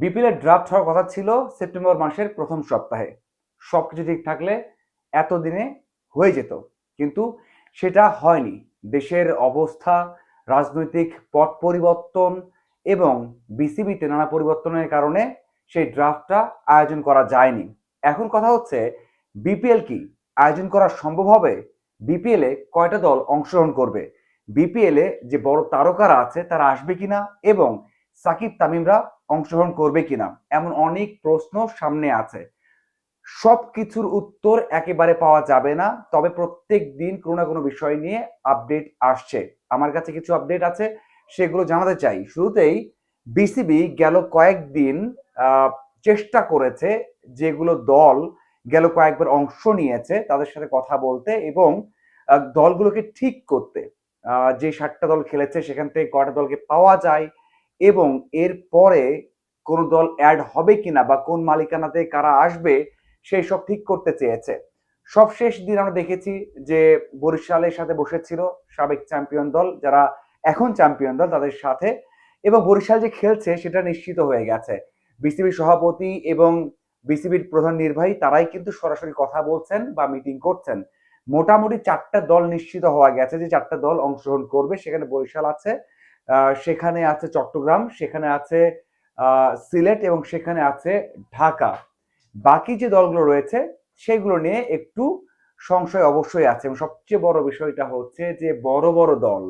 BPL এর draft হওয়ার কথা ছিল সেপ্টেম্বর মাসের প্রথম সপ্তাহে। সব কিছু ঠিক থাকলে এতদিনে হয়ে যেত। কিন্তু সেটা হয়নি। দেশের অবস্থা, রাজনৈতিক পট পরিবর্তন এবং বিসিবিতে নানা পরিবর্তনের কারণে সেই ড্রাফটটা আয়োজন করা যায়নি। এখন কথা হচ্ছে, বিপিএল কি আয়োজন করা সম্ভব হবে? বিপিএল কয়টা দল অংশগ্রহণ করবে? বিপিএল যে বড় তারকারা আছে, তারা আসবে কিনা? এবং সাকিব তামিমরা অংশগ্রহণ করবে কিনা? এমন অনেক প্রশ্ন সামনে আছে। সব কিছুর উত্তর একেবারে পাওয়া যাবে না, তবে প্রত্যেক দিন কোনো না কোনো বিষয় নিয়ে আপডেট আসছে। আমার কাছে কিছু আপডেট আছে, সেগুলো জানাতে চাই। শুরুতেই বিসিবি গেল কয়েকদিন চেষ্টা করেছে যেগুলো দল গেল কয়েকবার অংশ নিয়েছে তাদের সাথে কথা বলতে এবং দলগুলোকে ঠিক করতে। যে সাতটা দল খেলেছে সেখান থেকে কটা দলকে পাওয়া যায় এবং এর পরে কোন দল অ্যাড হবে কিনা বা কোন মালিকানাতে কারা আসবে, সেই সব ঠিক করতে চেয়েছে। সবশেষ দিন আমরা দেখেছি যে বরিশালের সাথে বসেছিল সাবেক চ্যাম্পিয়ন দল, যারা এখন চ্যাম্পিয়ন দল তাদের সাথে। এবং বরিশাল যে খেলছে সেটা নিশ্চিত হয়ে গেছে। বিসিবির সভাপতি এবং বিসিবির প্রধান নির্বাহী তারাই কিন্তু সরাসরি কথা বলছেন বা মিটিং করছেন। মোটামুটি চারটা দল নিশ্চিত হওয়া গেছে যে চারটা দল অংশগ্রহণ করবে, সেখানে বরিশাল আছে। সেখানে আছে চট্টগ্রাম, সেখানে আছে সিলেট এবং সেখানে আছে ঢাকা। বাকি যে দলগুলো রয়েছে, সেগুলো নিয়ে একটু সংশয় অবশ্যই আছে এবং সবচেয়ে বড় বিষয়টা হচ্ছে যে বড় বড় দল,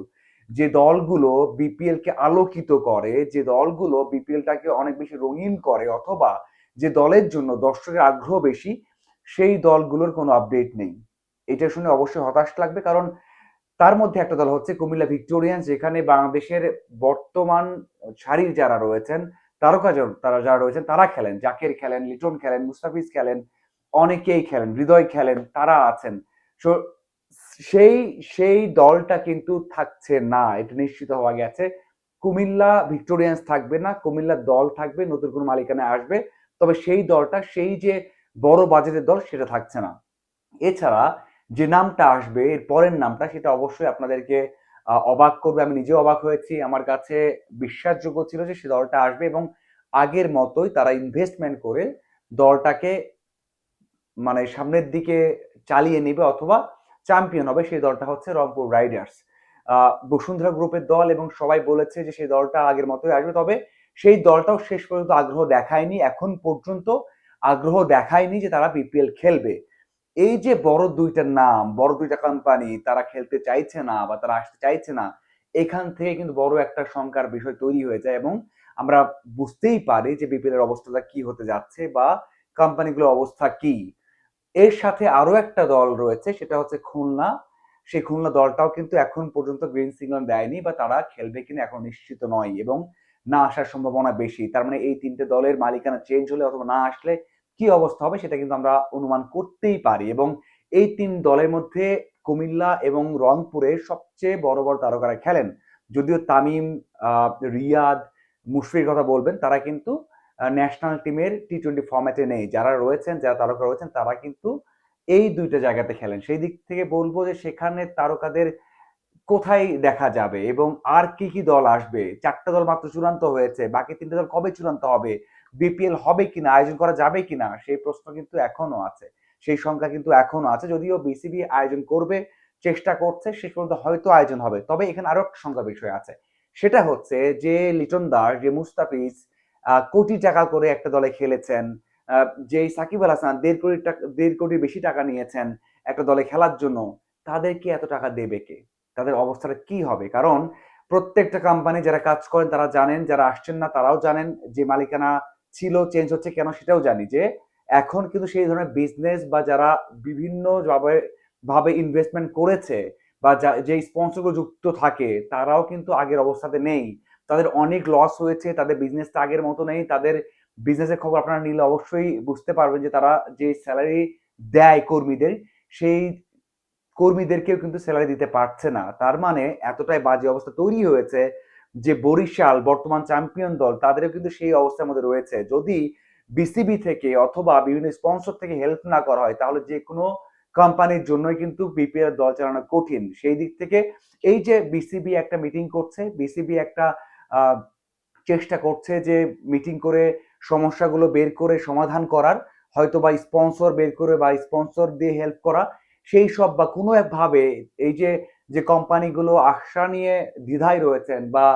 যে দলগুলো বিপিএল কে আলোকিত করে, যে দলগুলো বিপিএলটাকে অনেক বেশি রঙিন করে অথবা যে দলের জন্য দর্শকের আগ্রহ বেশি, সেই দলগুলোর কোনো আপডেট নেই। এটা শুনে অবশ্যই হতাশ লাগবে কারণ তার মধ্যে একটা দল হচ্ছে কুমিল্লা ভিক্টোরিয়ান্স যেখানে বাংলাদেশের বর্তমান সারির যারা রয়েছেন তারকা তারা যারা রয়েছেন তারা খেলেন জাকের খেলেন লিটন খেলেন মুস্তাফিজ খেলেন অনেকেই খেলেন হৃদয় খেলেন তারা আছেন। So, সেই সেই দলটা কিন্তু থাকছে না এটা নিশ্চিত হওয়া গেছে। কুমিল্লা ভিক্টোরিয়ান্স থাকবে না কুমিল্লা দল থাকবে নতুন কোনো মালিকানায় আসবে তবে সেই দলটা সেই যে বড় বাজেটের দল সেটা থাকছে না। এছাড়া যে নামটা আসবে, এর পরের নামটা সেটা অবশ্যই আপনাদেরকে অবাক করবে। আমি নিজেও অবাক হয়েছি। আমার কাছে বিশ্বাসযোগ্য ছিল যে সে দলটা আসবে এবং আগের মতোই তারা ইনভেস্টমেন্ট করে দলটাকে মানে সামনের দিকে চালিয়ে নেবে অথবা চ্যাম্পিয়ন হবে সেই দলটা হচ্ছে রংপুর রাইডার্স বসুন্ধরা গ্রুপের দল এবং সবাই বলেছে যে সেই দলটা আগের মতোই আসবে। তবে সেই দলটাও শেষ পর্যন্ত আগ্রহ দেখায়নি। এখন পর্যন্ত আগ্রহ দেখায়নি যে তারা বিপিএল খেলবে। এই যে বড় দুইটা নাম, বড় দুইটা কোম্পানি তারা খেলতে চাইছে না বা তারা আসতে চাইছে না, এখান থেকে কিন্তু বড় একটা শঙ্কার বিষয় তৈরি হয়ে যায় এবং আমরা বুঝতেই পারি যে বিপিএল এর অবস্থাটা কি হতে যাচ্ছে বা কোম্পানিগুলোর অবস্থা কি। এর সাথে আরও একটা দল রয়েছে, সেটা হচ্ছে খুলনা। সেই খুলনা দলটাও কিন্তু এখন পর্যন্ত গ্রিন সিগন্যাল দেয়নি বা তারা খেলবে কিনা এখন নিশ্চিত নয় এবং না আসার সম্ভাবনা বেশি। তার মানে এই তিনটে দলের মালিকানা চেঞ্জ হলে অথবা না আসলে কি অবস্থা হবে সেটা কিন্তু আমরা অনুমান করতেই পারি এবং এই তিন দলের মধ্যে কুমিল্লা এবং রংপুরে সবচেয়ে বড় বড় তারকারা খেলেন। যদিও তামিম রিয়াদ, মুশফির কথা বলবেন, তারা কিন্তু ন্যাশনাল টিমের টি টোয়েন্টি ফর্ম্যাটে নেই। যারা রয়েছেন, যারা তারকা রয়েছেন, তারা কিন্তু এই দুইটা জায়গাতে খেলেন। সেই দিক থেকে বলব যে সেখানে তারকাদের কোথায় দেখা যাবে এবং আর কি কি দল আসবে? চারটা দল মাত্র চূড়ান্ত হয়েছে, বাকি তিনটে দল কবে চূড়ান্ত হবে? বিপিএল হবে কিনা, আয়োজন করা যাবে কিনা, সেই প্রশ্ন কিন্তু এখনও আছে। সেই সংখ্যা কিন্তু এখনও আছে, যদিও বিসিবি আয়োজন করবে, চেষ্টা করছে, শেষ পর্যন্ত হয়তো আয়োজন হবে। তবে এখানে আরও একটা সংখ্যা বিষয় আছে। সেটা হচ্ছে যে লিটন দাস, যে মুস্তাফিজ কোটি টাকা করে একটা দলে খেলেছেন যে সাকিব আল হাসান দেড় কোটি টাকা, দেড় কোটি বেশি টাকা নিয়েছেন একটা দলে খেলার জন্য তাদেরকে এত টাকা দেবে কে? তাদের অবস্থাটা কি হবে? কারণ প্রত্যেকটা কোম্পানি যারা কাজ করেন তারা জানেন, যারা আসছেন না তারাও জানেন যে মালিকানা ছিল চেঞ্জ হচ্ছে কেন সেটাও জানি যে এখন কিন্তু সেই ধরনের বিজনেস বা যারা বিভিন্ন ভাবে ভাবে ইনভেস্টমেন্ট করেছে বা যা- স্পন্সরগুলো যুক্ত থাকে, তারাও কিন্তু আগের অবস্থাতে নেই। তাদের অনেক লস হয়েছে, তাদের বিজনেসটা আগের মতো নেই, তাদের বিজনেসের খবর আপনারা নিলে অবশ্যই বুঝতে পারবেন যে তারা যে স্যালারি দেয় কর্মীদের, সেই কর্মীদেরকেও কিন্তু স্যালারি দিতে পারছে না। তার মানে এতটাই বাজে অবস্থা তৈরি হয়েছে যে বরিশাল বর্তমান চ্যাম্পিয়ন দল, তাদেরও কিন্তু সেই অবস্থার মধ্যে রয়েছে। যদি বিসিবি থেকে অথবা বিভিন্ন স্পন্সর থেকে হেল্প না করা হয়, তাহলে যে কোনো কোম্পানির জন্যই কিন্তু বিপিএল দল চালানো কঠিন। সেই দিক থেকে এই যে বিসিবি একটা মিটিং করছে, বিসিবি একটা চেষ্টা করছে যে মিটিং করে সমস্যাগুলো বের করে সমাধান করার, হয়তো বা স্পন্সর বের করে বা স্পন্সর দিয়ে হেল্প করা, সেই সব বা কোনো একভাবে এই যে যে কোম্পানিগুলো আশা নিয়ে দ্বিধায় রয়েছেন বা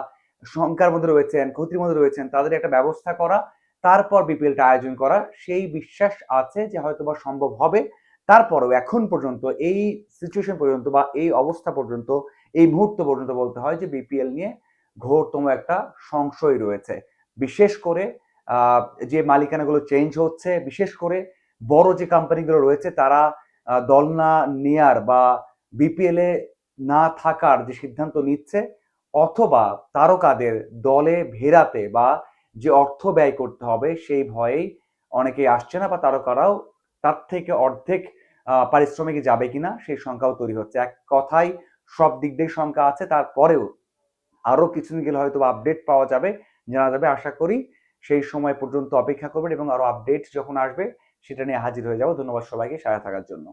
শঙ্কার মধ্যে রয়েছেন, ক্ষতির মধ্যে রয়েছেন, তাদের একটা ব্যবস্থা করা, তারপর বিপিএলটা আয়োজন করা, সেই বিশ্বাস আছে যে হয়তো বা সম্ভব হবে। তারপরেও এখন পর্যন্ত, এই সিচুয়েশন পর্যন্ত বা এই অবস্থা পর্যন্ত, এই মুহূর্ত পর্যন্ত বলতে হয় যে বিপিএল নিয়ে ঘোরতম একটা সংশয় রয়েছে। বিশেষ করে যে মালিকানাগুলো চেঞ্জ হচ্ছে, বিশেষ করে বড় যে কোম্পানিগুলো রয়েছে, তারা দল না নেয়ার বা বিপিএল না থাকার যে সিদ্ধান্ত নিচ্ছে, অথবা তারকাদের দলে ভেরাতে বা যে অর্থ ব্যয় করতে হবে সেই ভয়েই অনেকেই আসছে না বা তারকারাও তার থেকে অর্ধেক পারিশ্রমিক যাবে কিনা সেই সংখ্যাও তৈরি হচ্ছে। এক কথায় সব দিক দিয়ে সংখ্যা আছে। তারপরেও আরও কিছুদিন গেলে হয়তো আপডেট পাওয়া যাবে, জানা যাবে। আশা করি সেই সময় পর্যন্ত অপেক্ষা করবেন এবং আরও আপডেট যখন আসবে, সেটা নিয়ে হাজির হয়ে যাব। ধন্যবাদ সবাইকে। সাথে থাকার জন্য।